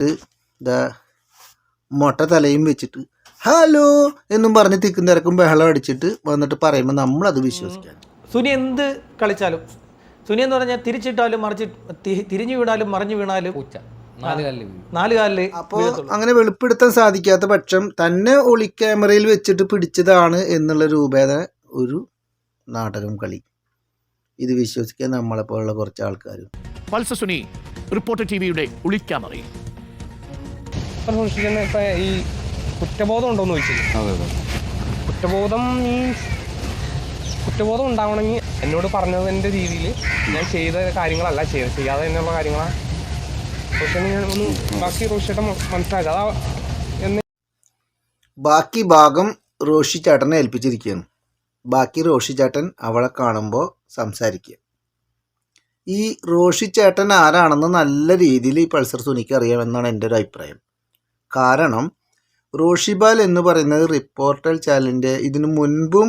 ഇതാ മുട്ട തലയും വെച്ചിട്ട് ഹലോ എന്നും പറഞ്ഞ് തിക്കും തിരക്കും ബഹളം അടിച്ചിട്ട് വന്നിട്ട് പറയുമ്പോൾ നമ്മൾ അത് വിശ്വസിക്കാം സുനി എന്ത് കളിച്ചാലും സുനി എന്ന് പറഞ്ഞാൽ തിരിച്ചിട്ടാലും മറിച്ച് തിരിഞ്ഞു വീണാലും മറിഞ്ഞു വീണാലും പൂച്ച. നാല് കാലിൽ അപ്പോൾ അങ്ങനെ വെളിപ്പെടുത്താൻ സാധിക്കാത്ത പക്ഷം തന്നെ ഒളി ക്യാമറയിൽ വെച്ചിട്ട് പിടിച്ചതാണ് എന്നുള്ള രൂപേണ ഒരു നാടകം കളി. ഇത് വിശ്വസിക്കാൻ നമ്മളെപ്പോലുള്ള കുറച്ച് ആൾക്കാർ പൾസ സുനി റിപ്പോർട്ടർ ടിവിയുടെ ഒളിക്യാമറയിൽ ഇപ്പം സൂക്ഷിക്കുന്ന ഇപ്പം ഈ കുറ്റബോധം ഉണ്ടോയെന്ന് ചോദിച്ചില്ല. കുറ്റബോധം മീൻസ് കുറ്റബോധം ഉണ്ടാവണമെങ്കിൽ എന്നോട് പറഞ്ഞതിന്റെ രീതിയിൽ ഞാൻ ചെയ്ത കാര്യങ്ങളല്ല ചെയ്തത് ചെയ്യാതെ തന്നെയുള്ള കാര്യങ്ങളാണ് പക്ഷേ ഞാൻ ഒന്ന് ബാക്കി റോഷിയുടെ മനസ്സിലാക്കുക അതാ എന്ന് ബാക്കി ഭാഗം റോഷി ചേട്ടനെ ഏൽപ്പിച്ചിരിക്കുകയാണ്. ബാക്കി റോഷി ചേട്ടൻ അവളെ കാണുമ്പോൾ സംസാരിക്കുക. ഈ റോഷി ചേട്ടൻ ആരാണെന്ന് നല്ല രീതിയിൽ ഈ പൾസർ സുനിക്ക് അറിയാമെന്നാണ് എന്റെ ഒരു അഭിപ്രായം. കാരണം റോഷിബാൽ എന്ന് പറയുന്നത് റിപ്പോർട്ടർ ചാനലിന്റെ ഇതിനു മുൻപും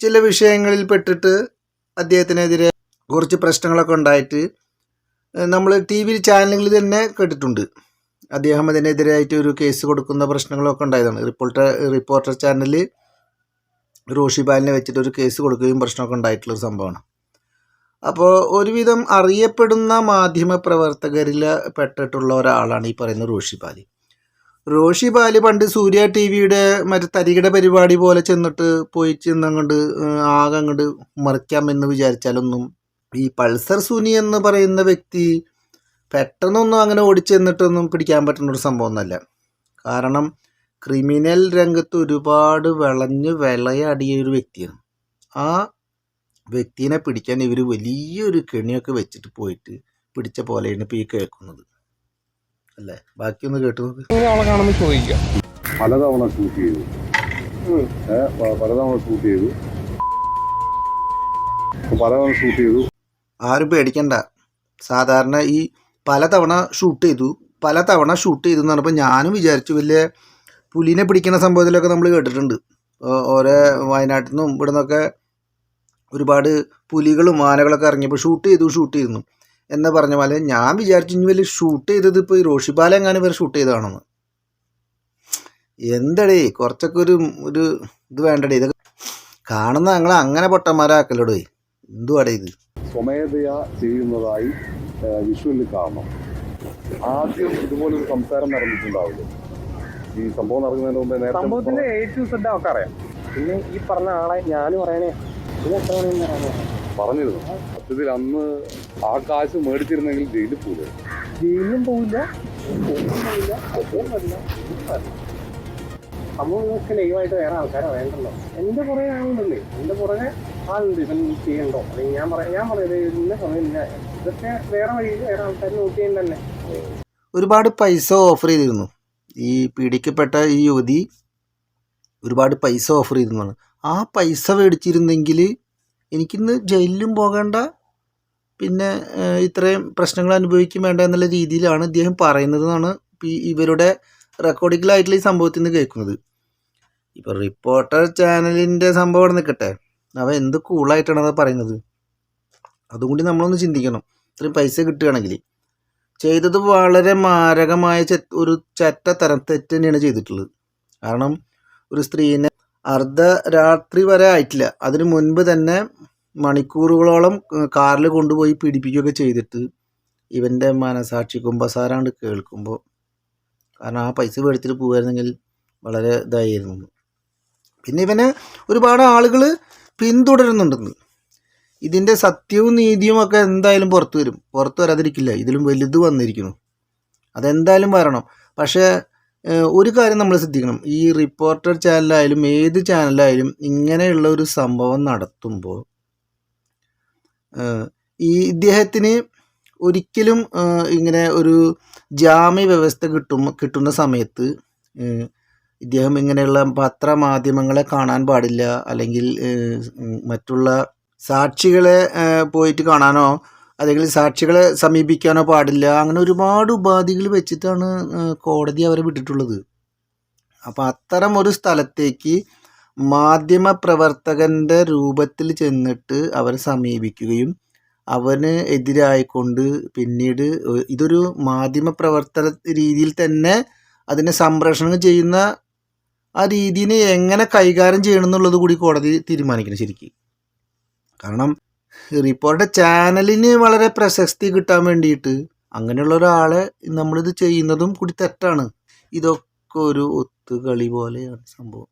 ചില വിഷയങ്ങളിൽ പെട്ടിട്ട് അദ്ദേഹത്തിനെതിരെ കുറച്ച് പ്രശ്നങ്ങളൊക്കെ ഉണ്ടായിട്ട് നമ്മൾ ടി വി ചാനലുകളിൽ തന്നെ കേട്ടിട്ടുണ്ട്. അദ്ദേഹം അതിനെതിരായിട്ട് ഒരു കേസ് കൊടുക്കുന്ന പ്രശ്നങ്ങളൊക്കെ ഉണ്ടായതാണ്. റിപ്പോർട്ടർ റിപ്പോർട്ടർ ചാനലിൽ റോഷിബാലിനെ വെച്ചിട്ട് ഒരു കേസ് കൊടുക്കുകയും പ്രശ്നമൊക്കെ ഉണ്ടായിട്ടുള്ളൊരു സംഭവമാണ്. അപ്പോൾ ഒരുവിധം അറിയപ്പെടുന്ന മാധ്യമ പ്രവർത്തകരിൽ പെട്ടിട്ടുള്ള ഒരാളാണ് ഈ പറയുന്ന റോഷി പാലി റോഷി പാലി പണ്ട് സൂര്യ ടി വിയുടെ മറ്റേ തരികിട പരിപാടി പോലെ ചെന്നിട്ട് പോയി ചെന്നങ്ങോട്ട് ആകെ അങ്ങോട്ട് മറിക്കാമെന്ന് വിചാരിച്ചാലൊന്നും ഈ പൾസർ സുനി എന്ന് പറയുന്ന വ്യക്തി പെട്ടെന്നൊന്നും അങ്ങനെ ഓടിച്ചെന്നിട്ടൊന്നും പിടിക്കാൻ പറ്റുന്ന ഒരു സംഭവം ഒന്നല്ല കാരണം ക്രിമിനൽ രംഗത്ത് ഒരുപാട് വിളഞ്ഞ് വിളയടിയ ഒരു വ്യക്തിയാണ്. ആ വ്യക്തിനെ പിടിക്കാൻ ഇവർ വലിയൊരു കെണിയൊക്കെ വെച്ചിട്ട് പോയിട്ട് പിടിച്ച പോലെയാണ് ഇപ്പോൾ ഈ കേൾക്കുന്നത്. അല്ലേ? ബാക്കിയൊന്ന് കേട്ടു നോക്ക്. ഇങ്ങനെ അവളെ കാണുമ്പോൾ ചോദിക്കുക പലതവണ ഷൂട്ട് ചെയ്തു. പലതവണ ഷൂട്ട് ചെയ്തു. പലതവണ ഷൂട്ട് ചെയ്തു. ആരും പേടിക്കണ്ട. സാധാരണ ഈ പലതവണ ഷൂട്ട് ചെയ്തു. പലതവണ ഷൂട്ട് ചെയ്തു എന്ന് പറഞ്ഞപ്പോൾ ഞാനും വിചാരിച്ചു വലിയ പുലിനെ പിടിക്കുന്ന സംഭവത്തിലൊക്കെ നമ്മൾ കേട്ടിട്ടുണ്ട്. ഓരോ വയനാട്ടിൽ നിന്നും ഇവിടെ നിന്നൊക്കെ ഒരുപാട് പുലികളും ആനകളൊക്കെ ഇറങ്ങിയപ്പോൾ ഷൂട്ട് ചെയ്തു ഷൂട്ട് ചെയ്തു എന്ന് പറഞ്ഞ പോലെ ഞാൻ വിചാരിച്ചു ഇനി വലിയ ഷൂട്ട് ചെയ്തത് ഇപ്പോൾ ഈ റോഷിബാല എങ്ങാനും വരെ ഷൂട്ട് ചെയ്തതാണെന്ന്. എന്തടേ കുറച്ചൊക്കെ ഒരു ഒരു ഇത് വേണ്ടടേ ഇതൊക്കെ കാണുന്ന ഞങ്ങൾ അങ്ങനെ പൊട്ടന്മാരാക്കലടേ എന്തുവാടേ ഇത്? സ്വമേധയാ ചെയ്യുന്നതായി വിഷ്വലിൽ കാണണം. ആദ്യം ഇതുപോലൊരു സംസാരം നടന്നിട്ടുണ്ടാവില്ല? ഈ സംഭവം നടക്കുന്നതിന് മുമ്പേ സംഭവത്തിന്റെ ഏറ്റവും എ ടു സെഡ് അവർക്ക് അറിയാം പിന്നെ ഈ പറഞ്ഞ ആളെ ഞാനും പറയണേ പറഞ്ഞിരുന്നു. സത്യത്തിൽ അന്ന് ആ കാശ് മേടിച്ചിരുന്നെങ്കിൽ ജയിലിൽ പോലെ ജയിലും പോവില്ല ജയിലിലും പോവില്ല സംഭവം ഇതൊക്കെ ലൈവായിട്ട് വേറെ ആൾക്കാരെ വേണ്ടല്ലോ. എന്റെ പുറകെ ആളുണ്ടല്ലേ? എന്റെ പുറകെ ആളുണ്ട്. ഇവൻ ചെയ്യണ്ടോ? അല്ലെങ്കിൽ ഞാൻ പറയാം ഞാൻ പറയുന്നത് ഇന്ന സമയം ഇല്ല ഇതൊക്കെ വേറെ വഴിയിൽ വേറെ ആൾക്കാർ നോട്ട് തന്നെ ഒരുപാട് പൈസ ഓഫർ ചെയ്തിരുന്നു. ഈ പീഡിക്കപ്പെട്ട ഈ യുവതി ഒരുപാട് പൈസ ഓഫർ ചെയ്തിരുന്നു ആ പൈസ മേടിച്ചിരുന്നെങ്കിൽ എനിക്കിന്ന് ജയിലിലും പോകേണ്ട. പിന്നെ ഇത്രയും പ്രശ്നങ്ങൾ അനുഭവിക്കും വേണ്ട എന്നുള്ള രീതിയിലാണ് ഇദ്ദേഹം പറയുന്നത് എന്നാണ് ഇവരുടെ റെക്കോർഡിങ്ങിലായിട്ടുള്ള ഈ സംഭവത്തിൽ നിന്ന് കേൾക്കുന്നത്. ഇപ്പോൾ റിപ്പോർട്ടർ ചാനലിന്റെ സംഭവം അവിടെ നിൽക്കട്ടെ. അവ എന്ത് കൂളായിട്ടാണ് അത് പറയുന്നത്. അതുകൊണ്ട് നമ്മളൊന്ന് ചിന്തിക്കണം. ഇത്രയും പൈസ കിട്ടുകയാണെങ്കിൽ ചെയ്തത് വളരെ മാരകമായ ഒരു ചറ്റ തരം തെറ്റ് തന്നെയാണ് ചെയ്തിട്ടുള്ളത്. കാരണം ഒരു സ്ത്രീനെ അർദ്ധരാത്രി വരെ ആയിട്ടില്ല. അതിന് മുൻപ് തന്നെ മണിക്കൂറുകളോളം കാറിൽ കൊണ്ടുപോയി പീഡിപ്പിക്കുകയൊക്കെ ചെയ്തിട്ട് ഇവന്റെ മനസാക്ഷി കുമ്പസാരാണ്ട് കേൾക്കുമ്പോൾ കാരണം ആ പൈസ മേടിച്ചിട്ട് പോകുമായിരുന്നെങ്കിൽ വളരെ ഇതായിരുന്നു. പിന്നെ ഇവനെ ഒരുപാട് ആളുകൾ പിന്തുടരുന്നുണ്ടെന്ന്. ഇതിന്റെ സത്യവും നീതിയും ഒക്കെ എന്തായാലും പുറത്തു വരും. പുറത്തു വരാതിരിക്കില്ല. ഇതിലും വലുത് വന്നിരിക്കുന്നു. അതെന്തായാലും വരണം. പക്ഷേ ഒരു കാര്യം നമ്മൾ ശ്രദ്ധിക്കണം. ഈ റിപ്പോർട്ടർ ചാനലായാലും ഏത് ചാനലായാലും ഇങ്ങനെയുള്ള ഒരു സംഭവം നടത്തുമ്പോൾ ഈ ഇദ്ദേഹത്തിന് ഒരിക്കലും ഇങ്ങനെ ഒരു ജാമ്യ വ്യവസ്ഥ കിട്ടും കിട്ടുന്ന സമയത്ത് ഇദ്ദേഹം ഇങ്ങനെയുള്ള പത്രമാധ്യമങ്ങളെ കാണാൻ പാടില്ല അല്ലെങ്കിൽ മറ്റുള്ള സാക്ഷികളെ പോയിട്ട് കാണാനോ അല്ലെങ്കിൽ സാക്ഷികളെ സമീപിക്കാനോ പാടില്ല. അങ്ങനെ ഒരുപാട് ഉപാധികൾ വെച്ചിട്ടാണ് കോടതി അവരെ വിട്ടിട്ടുള്ളത്. അപ്പം അത്തരം ഒരു സ്ഥലത്തേക്ക് മാധ്യമ പ്രവർത്തകന്റെ രൂപത്തിൽ ചെന്നിട്ട് അവരെ സമീപിക്കുകയും അവന് എതിരായിക്കൊണ്ട് പിന്നീട് ഇതൊരു മാധ്യമ പ്രവർത്തന രീതിയിൽ തന്നെ അതിനെ സംപ്രേഷണം ചെയ്യുന്ന ആ രീതിനെ എങ്ങനെ കൈകാര്യം ചെയ്യണം എന്നുള്ളത് കൂടി കോടതി തീരുമാനിക്കണം ശരിക്കും. കാരണം റിപ്പോർട്ടർ ചാനലിന് വളരെ പ്രശസ്തി കിട്ടാൻ വേണ്ടിയിട്ട് അങ്ങനെയുള്ള ഒരാളെ നമ്മളിത് ചെയ്യുന്നതും കൂടി തെറ്റാണ്. ഇതൊക്കെ ഒരു ഒത്തുകളി പോലെയാണ് സംഭവം.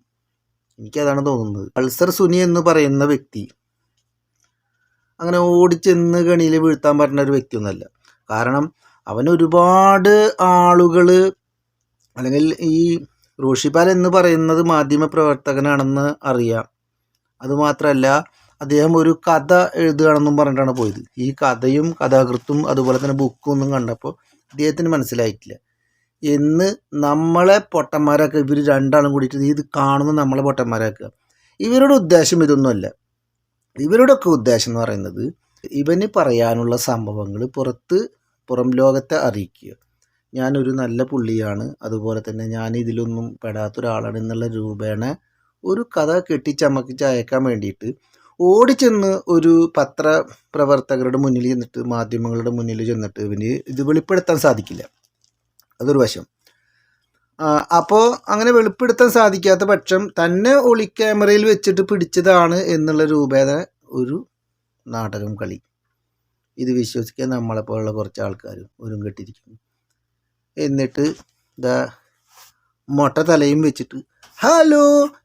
എനിക്കതാണ് തോന്നുന്നത്. പൾസർ സുനി എന്ന് പറയുന്ന വ്യക്തി അങ്ങനെ ഓടിച്ചെന്ന് കണിയിൽ വീഴ്ത്താൻ പറഞ്ഞ ഒരു വ്യക്തിയൊന്നുമല്ല. കാരണം അവൻ ഒരുപാട് ആളുകൾ അല്ലെങ്കിൽ ഈ റോഷിപാൽ എന്ന് പറയുന്നത് മാധ്യമ പ്രവർത്തകനാണെന്ന് അറിയാം അതുമാത്രമല്ല അദ്ദേഹം ഒരു കഥ എഴുതുകയാണെന്നും പറഞ്ഞിട്ടാണ് പോയത്. ഈ കഥയും കഥാകൃത്തും അതുപോലെ തന്നെ ബുക്കും ഒന്നും കണ്ടപ്പോൾ അദ്ദേഹത്തിന് മനസ്സിലായിട്ടില്ല. എന്ന് നമ്മളെ പൊട്ടന്മാരാക്കുക ഇവർ രണ്ടാളും കൂടിയിട്ട് ഇത് കാണുന്ന നമ്മളെ പൊട്ടന്മാരാക്കുക. ഇവരുടെ ഉദ്ദേശം ഇതൊന്നുമല്ല. ഇവരുടെയൊക്കെ ഉദ്ദേശം എന്ന് പറയുന്നത് ഇവന് പറയാനുള്ള സംഭവങ്ങൾ പുറത്ത് പുറം ലോകത്തെ അറിയിക്കുക. ഞാനൊരു നല്ല പുള്ളിയാണ് അതുപോലെ തന്നെ ഞാൻ ഇതിലൊന്നും പെടാത്ത ഒരാളാണ് എന്നുള്ള രൂപേണ ഒരു കഥ കെട്ടിച്ചമക്കിച്ച് അയക്കാൻ വേണ്ടിയിട്ട് ഓടിച്ചെന്ന് ഒരു പത്ര പ്രവർത്തകരുടെ മുന്നിൽ ചെന്നിട്ട് മാധ്യമങ്ങളുടെ മുന്നിൽ ചെന്നിട്ട് ഇവന് ഇത് വെളിപ്പെടുത്താൻ സാധിക്കില്ല. അതൊരു വശം. അപ്പോൾ അങ്ങനെ വെളിപ്പെടുത്താൻ സാധിക്കാത്ത പക്ഷം തന്നെ ഒളി ക്യാമറയിൽ വെച്ചിട്ട് പിടിച്ചതാണ് എന്നുള്ള രൂപേണ ഒരു നാടകം കളി. ഇത് വിശ്വസിക്കാൻ നമ്മളെപ്പോലുള്ള കുറച്ച് ആൾക്കാർ ഒരും കെട്ടിരിക്കുന്നു എന്നിട്ട് ഇതാ മൊട്ട തലയും വെച്ചിട്ട് ഹലോ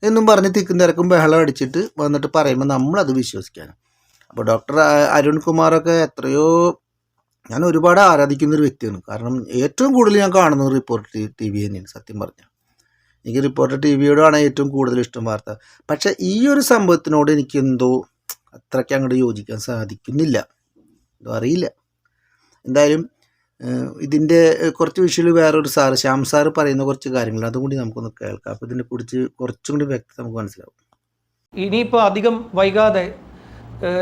എന്നും പറഞ്ഞ് തിക്കും തിരക്കും ബഹളം അടിച്ചിട്ട് വന്നിട്ട് പറയുമ്പോൾ നമ്മളത് വിശ്വസിക്കാനും. അപ്പോൾ ഡോക്ടർ അരുൺ കുമാറൊക്കെ എത്രയോ ഞാൻ ഒരുപാട് ആരാധിക്കുന്ന ഒരു വ്യക്തിയാണ്. കാരണം ഏറ്റവും കൂടുതൽ ഞാൻ കാണുന്നത് റിപ്പോർട്ടർ ടി വി തന്നെയാണ് സത്യം പറഞ്ഞാൽ എനിക്ക് റിപ്പോർട്ടർ ടി വിയോടാണ് ഏറ്റവും കൂടുതൽ ഇഷ്ടം വാർത്ത. പക്ഷേ ഈ ഒരു സംഭവത്തിനോട് എനിക്ക് എന്തോ അത്രയ്ക്ക് അങ്ങോട്ട് യോജിക്കാൻ സാധിക്കുന്നില്ല. എന്തോ അറിയില്ല. എന്തായാലും ഇതിന്റെ കുറച്ച് വിഷയിൽ വേറൊരു സാറ് ശ്യാം സാറ് പറയുന്ന കുറച്ച് കാര്യങ്ങൾ അതും കൂടി നമുക്കൊന്ന് കേൾക്കാം. അപ്പോൾ ഇതിനെ കുറിച്ച് കുറച്ചും കൂടി വ്യക്തത നമുക്ക് മനസ്സിലാവും. ഇനിയിപ്പോൾ അധികം വൈകാതെ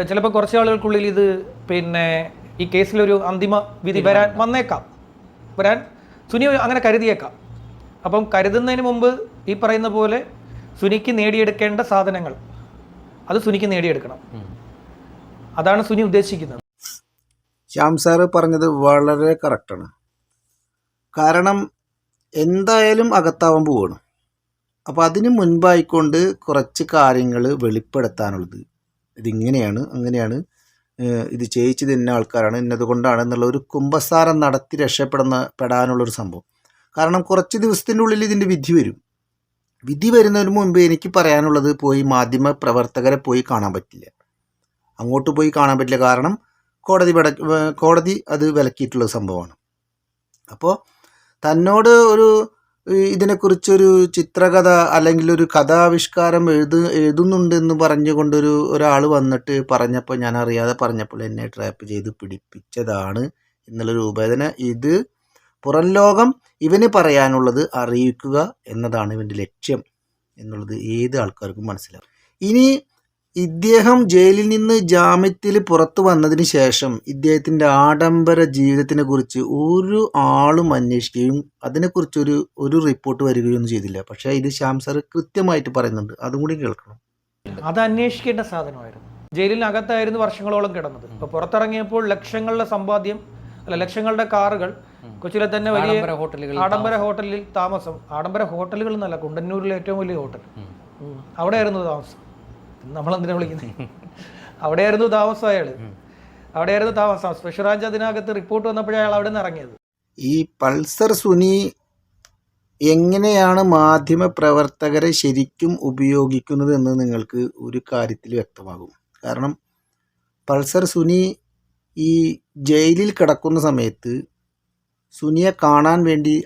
ചിലപ്പോൾ കുറച്ച് ആളുകൾക്കുള്ളിൽ ഇത് പിന്നെ ഈ കേസിലൊരു അന്തിമ വിധി വരാൻ വന്നേക്കാം. വരാൻ സുനി അങ്ങനെ കരുതിയേക്കാം. അപ്പം കരുതുന്നതിന് മുമ്പ് ഈ പറയുന്ന പോലെ സുനിക്ക് നേടിയെടുക്കേണ്ട സാധനങ്ങൾ അത് സുനിക്ക് നേടിയെടുക്കണം. അതാണ് സുനി ഉദ്ദേശിക്കുന്നത്. ശ്യാം സാറ് പറഞ്ഞത് വളരെ കറക്റ്റാണ് കാരണം എന്തായാലും അകത്താവാൻ പോവാണ് അപ്പോൾ അതിന് മുൻപായിക്കൊണ്ട് കുറച്ച് കാര്യങ്ങൾ വെളിപ്പെടുത്താനുള്ളത്. ഇതിങ്ങനെയാണ് അങ്ങനെയാണ് ഇത് ചെയ്യിച്ചത് ഇന്ന ആൾക്കാരാണ് ഇന്നത് കൊണ്ടാണ് എന്നുള്ള ഒരു കുംഭസാരം നടത്തി രക്ഷപ്പെടുന്ന പെടാനുള്ളൊരു സംഭവം. കാരണം കുറച്ച് ദിവസത്തിന്റെ ഉള്ളിൽ ഇതിന്റെ വിധി വരും. വിധി വരുന്നതിന് മുൻപ് എനിക്ക് പറയാനുള്ളത് പോയി മാധ്യമ പ്രവർത്തകരെ പോയി കാണാൻ പറ്റില്ല. അങ്ങോട്ട് പോയി കാണാൻ പറ്റില്ല. കാരണം കോടതി വിട കോടതി അത് വിലക്കിയിട്ടുള്ള സംഭവമാണ്. അപ്പോൾ തന്നോട് ഒരു ഇതിനെക്കുറിച്ചൊരു ചിത്രകഥ അല്ലെങ്കിൽ ഒരു കഥാവിഷ്കാരം എഴുതു എഴുതുന്നുണ്ടെന്ന് പറഞ്ഞുകൊണ്ടൊരു ഒരാൾ വന്നിട്ട് പറഞ്ഞപ്പോൾ ഞാൻ അറിയാതെ പറഞ്ഞപ്പോൾ എന്നെ ട്രാപ്പ് ചെയ്ത് പിടിപ്പിച്ചതാണ് എന്നുള്ള രൂപേദന. ഇത് പുറം ലോകം ഇവന് പറയാനുള്ളത് അറിയിക്കുക എന്നതാണ് ഇവന്റെ ലക്ഷ്യം എന്നുള്ളത് ഏത് ആൾക്കാർക്കും മനസ്സിലാവും. ഇനി ഇദ്ദേഹം ജയിലിൽ നിന്ന് ജാമ്യത്തിൽ പുറത്തു വന്നതിന് ശേഷം ഇദ്ദേഹത്തിന്റെ ആഡംബര ജീവിതത്തിനെ കുറിച്ച് ഒരു ആളും അന്വേഷിക്കുകയും അതിനെക്കുറിച്ചൊരു ഒരു റിപ്പോർട്ട് വരികയൊന്നും ചെയ്തില്ല. പക്ഷേ ഇത് ശ്യാം സാർ കൃത്യമായിട്ട് പറയുന്നുണ്ട്. അതും കൂടി കേൾക്കണം. അത് അന്വേഷിക്കേണ്ട സാധനമായിരുന്നു. ജയിലിനകത്തായിരുന്നു വർഷങ്ങളോളം കിടന്നത്. ഇപ്പോൾ പുറത്തിറങ്ങിയപ്പോൾ ലക്ഷങ്ങളുടെ സമ്പാദ്യം അല്ല ലക്ഷങ്ങളുടെ കാറുകൾ കൊച്ചിയിലെ തന്നെ വലിയ ആഡംബര ആഡംബര ഹോട്ടലിൽ താമസം. ആഡംബര ഹോട്ടലുകൾ എന്നല്ല കുണ്ടന്നൂരിലെ ഏറ്റവും വലിയ ഹോട്ടൽ. അവിടെയായിരുന്നു താമസം. നമ്മളെന്തിനാ വിളിക്കുന്നത് അവിടെയായിരുന്നു താമസം അയാൾ അവിടെയായിരുന്നു താമസം. സ്പെഷ്യൽ ബ്രാഞ്ച് അതിനകത്ത് റിപ്പോർട്ട് വന്നപ്പോഴേ അയാൾ അവിടെ നിന്ന് ഇറങ്ങിയത്. ഈ പൾസർ സുനി എങ്ങനെയാണ് മാധ്യമ പ്രവർത്തകരെ ശരിക്കും ഉപയോഗിക്കുന്നത് എന്ന് നിങ്ങൾക്ക് ഒരു കാര്യത്തിൽ വ്യക്തമാകും. കാരണം പൾസർ സുനി ഈ ജയിലിൽ കിടക്കുന്ന സമയത്ത് സുനിയെ കാണാൻ വേണ്ടി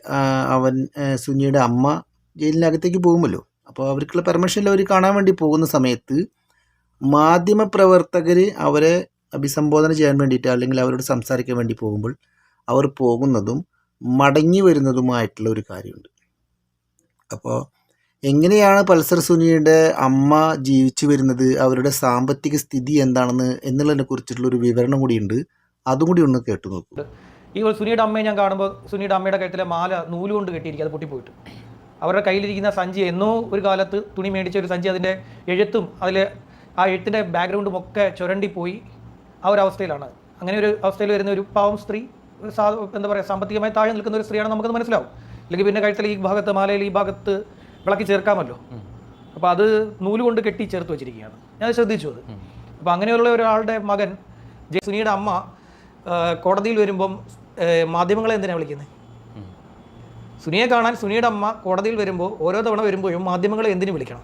അവൻ സുനിയുടെ അമ്മ ജയിലിനകത്തേക്ക് പോകുമല്ലോ. അപ്പോൾ അവർക്കുള്ള പെർമിഷനിൽ അവർ കാണാൻ വേണ്ടി പോകുന്ന സമയത്ത് മാധ്യമ പ്രവർത്തകർ അവരെ അഭിസംബോധന ചെയ്യാൻ വേണ്ടിയിട്ട് അല്ലെങ്കിൽ അവരോട് സംസാരിക്കാൻ വേണ്ടി പോകുമ്പോൾ അവർ പോകുന്നതും മടങ്ങി വരുന്നതുമായിട്ടുള്ള ഒരു കാര്യമുണ്ട്. അപ്പോൾ എങ്ങനെയാണ് പൾസർ സുനിയുടെ അമ്മ ജീവിച്ചു വരുന്നത് അവരുടെ സാമ്പത്തിക സ്ഥിതി എന്താണെന്ന് എന്നുള്ളതിനെ കുറിച്ചിട്ടുള്ള ഒരു വിവരണം കൂടിയുണ്ട് അതും കൂടി ഒന്ന് കേട്ടു നോക്കൂ. ഈ സുനിയുടെ അമ്മയെ ഞാൻ കാണുമ്പോൾ സുനിയുടെ അമ്മയുടെ കഴുത്തിലെ മാല നൂലുകൊണ്ട് കെട്ടിയിരിക്കുക അത് പൊട്ടിപ്പോയിട്ട്. അവരുടെ കയ്യിലിരിക്കുന്ന സഞ്ചി എന്നോ ഒരു കാലത്ത് തുണി മേടിച്ച ഒരു സഞ്ചി അതിന്റെ എഴുത്തും അതിൽ ആ എഴുത്തിന്റെ ബാക്ക്ഗ്രൗണ്ടും ഒക്കെ ചുരണ്ടിപ്പോയി ആ ഒരു അവസ്ഥയിലാണ്. അങ്ങനെ ഒരു അവസ്ഥയിൽ വരുന്ന ഒരു പാവം സ്ത്രീ സാ എന്താ പറയുക സാമ്പത്തികമായി താഴെ നിൽക്കുന്ന ഒരു സ്ത്രീയാണ് നമുക്കത് മനസ്സിലാവും. അല്ലെങ്കിൽ പിന്നെ കഴുത്തിൽ ഈ ഭാഗത്ത് മാലയിൽ ഈ ഭാഗത്ത് വിളക്കി ചേർക്കാമല്ലോ. അപ്പോൾ അത് നൂലുകൊണ്ട് കെട്ടി ചേർത്ത് വെച്ചിരിക്കുകയാണ്. ഞാൻ ശ്രദ്ധിച്ചു അത്. അപ്പോൾ അങ്ങനെയുള്ള ഒരാളുടെ മകൻ ജെ സുനിയുടെ അമ്മ കോടതിയിൽ വരുമ്പം മാധ്യമങ്ങളെ എന്തിനാണ് വിളിക്കുന്നത്? സുനിയെ കാണാൻ സുനിയുടെ അമ്മ കോടതിയിൽ വരുമ്പോൾ ഓരോ തവണ വരുമ്പോഴും മാധ്യമങ്ങളെ എന്തിനു വിളിക്കണം?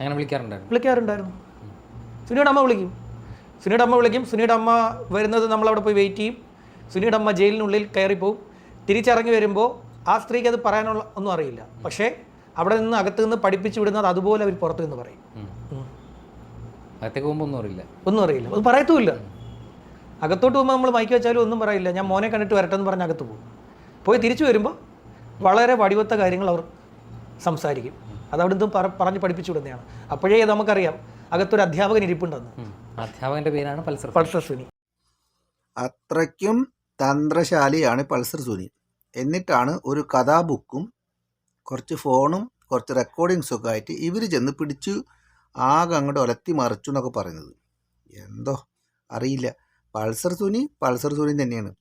അങ്ങനെ വിളിക്കാറുണ്ടായിരുന്നു. വിളിക്കാറുണ്ടായിരുന്നു. സുനിയുടെ അമ്മ വിളിക്കും. സുനിയുടെ അമ്മ വിളിക്കും. സുനിയുടെ അമ്മ വരുന്നത് നമ്മളവിടെ പോയി വെയിറ്റ് ചെയ്യും. സുനിയുടെ അമ്മ ജയിലിനുള്ളിൽ കയറിപ്പോവും തിരിച്ചിറങ്ങി വരുമ്പോൾ ആ സ്ത്രീക്ക് അത് പറയാനുള്ള ഒന്നും അറിയില്ല. പക്ഷേ അവിടെ നിന്ന് അകത്ത് നിന്ന് പഠിപ്പിച്ചു വിടുന്നത് അതുപോലെ അവർ പുറത്തു നിന്ന് പറയും. അകത്തേക്ക് പോകുമ്പോൾ ഒന്നും അറിയില്ല. ഒന്നും അറിയില്ല. അത് പറയത്തുമില്ല. അകത്തോട്ട് പോകുമ്പോൾ നമ്മൾ മൈക്ക് വെച്ചാലും ഒന്നും പറയില്ല. ഞാൻ മോനെ കണ്ടിട്ട് വരട്ടെ എന്ന് പറഞ്ഞ് അകത്ത് പോകും. പോയി തിരിച്ചു വരുമ്പോൾ വളരെ വടിവത്ത കാര്യങ്ങൾ അവർ സംസാരിക്കും. അത് അവിടുന്ന് പറ പറഞ്ഞ് പഠിപ്പിച്ചു വിടുന്നതാണ്. അപ്പോഴേ നമുക്കറിയാം അകത്തൊരു അധ്യാപകൻ ഇരിപ്പുണ്ടെന്ന്. അധ്യാപകന്റെ പേരാണ് പൾസർ പൾസർ സുനി. അത്രയ്ക്കും തന്ത്രശാലിയാണ് പൾസർ സുനി. എന്നിട്ടാണ് ഒരു കഥാബുക്കും കുറച്ച് ഫോണും കുറച്ച് റെക്കോർഡിങ്സും ഒക്കെ ആയിട്ട് ഇവർ ചെന്ന് പിടിച്ചു ആകെ അങ്ങോട്ട് ഒലത്തി മറിച്ചു എന്നൊക്കെ പറയുന്നത്. എന്തോ അറിയില്ല. പൾസർ സുനി പൾസർ സുനി തന്നെയാണ്.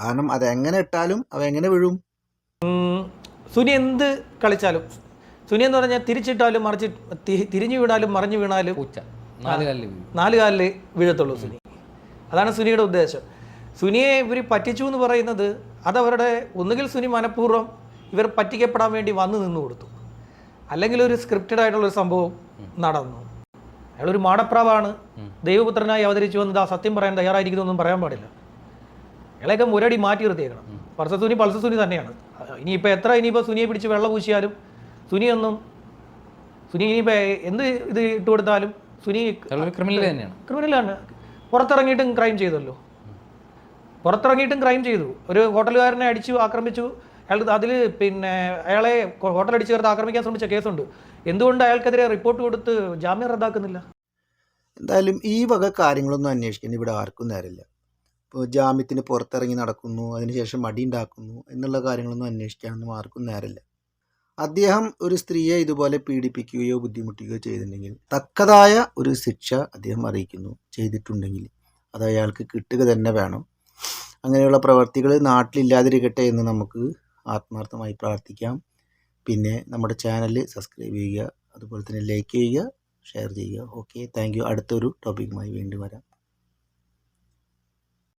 കാരണം അതെങ്ങനെ ഇട്ടാലും അവ എങ്ങനെ വീഴും? സുനി എന്ത് കളിച്ചാലും സുനി എന്ന് പറഞ്ഞാൽ തിരിച്ചിട്ടാലും മറിച്ച് തിരിഞ്ഞു വീണാലും മറിഞ്ഞു വീണാലും നാല് കാലിൽ വീഴത്തുള്ളൂ സുനി. അതാണ് സുനിയുടെ ഉദ്ദേശം. സുനിയെ ഇവർ പറ്റിച്ചു എന്ന് പറയുന്നത് അതവരുടെ ഒന്നുകിൽ സുനി മനഃപൂർവം ഇവർ പറ്റിക്കപ്പെടാൻ വേണ്ടി വന്നു നിന്ന് കൊടുത്തു. അല്ലെങ്കിൽ ഒരു സ്ക്രിപ്റ്റഡ് ആയിട്ടുള്ള ഒരു സംഭവം നടന്നു. അയാളൊരു മാടപ്രാവാണ്. ദൈവപുത്രനായി അവതരിച്ചു വന്നത്. ആ സത്യം പറയാൻ തയ്യാറായിരിക്കുന്നൊന്നും പറയാൻ പാടില്ല. അയാളെയൊക്കെ മുരടി മാറ്റി നിർത്തിയേക്കണം. പൾസർ സുനി പൾസർ സുനി തന്നെയാണ്. ഇനിയിപ്പോൾ എത്ര ഇനിയിപ്പോൾ സുനിയെ പിടിച്ച് വെള്ളം പൂശിയാലും സുനിയൊന്നും സുനി ഇനിയിപ്പോൾ എന്ത് ഇത് ഇട്ട് കൊടുത്താലും സുനി ക്രിമിനൽ തന്നെയാണ്. ക്രിമിനലാണ് പുറത്തിറങ്ങിയിട്ടും ക്രൈം ചെയ്തല്ലോ. പുറത്തിറങ്ങിയിട്ടും ക്രൈം ചെയ്തു. ഒരു ഹോട്ടലുകാരനെ അടിച്ചു ആക്രമിച്ചു. അയാൾ അതിൽ പിന്നെ അയാളെ ഹോട്ടൽ അടിച്ചു ചേർത്ത് ആക്രമിക്കാൻ ശ്രമിച്ച കേസുണ്ട്. എന്തുകൊണ്ട് അയാൾക്കെതിരെ റിപ്പോർട്ട് കൊടുത്ത് ജാമ്യം റദ്ദാക്കുന്നില്ല? എന്തായാലും ഈ വക കാര്യങ്ങളൊന്നും അന്വേഷിക്കാൻ ഇവിടെ ആർക്കും നേരമില്ല. ഇപ്പോൾ ജാമ്യത്തിന് പുറത്തിറങ്ങി നടക്കുന്നു അതിനുശേഷം മടി ഉണ്ടാക്കുന്നു എന്നുള്ള കാര്യങ്ങളൊന്നും അന്വേഷിക്കാനൊന്നും ആർക്കും നേരമില്ല അദ്ദേഹം ഒരു സ്ത്രീയെ ഇതുപോലെ പീഡിപ്പിക്കുകയോ ബുദ്ധിമുട്ടുകയോ ചെയ്തിട്ടുണ്ടെങ്കിൽ തക്കതായ ഒരു ശിക്ഷ അദ്ദേഹം അറിയിക്കുന്നു ചെയ്തിട്ടുണ്ടെങ്കിൽ. അത് അയാൾക്ക് കിട്ടുക തന്നെ വേണം. അങ്ങനെയുള്ള പ്രവർത്തികൾ നാട്ടിലില്ലാതിരിക്കട്ടെ എന്ന് നമുക്ക് ആത്മാർത്ഥമായി പ്രാർത്ഥിക്കാം. പിന്നെ നമ്മുടെ ചാനൽ സബ്സ്ക്രൈബ് ചെയ്യുക അതുപോലെ തന്നെ ലൈക്ക് ചെയ്യുക ഷെയർ ചെയ്യുക. ഓക്കെ താങ്ക് അടുത്തൊരു ടോപ്പിക്കുമായി വീണ്ടും വരാം.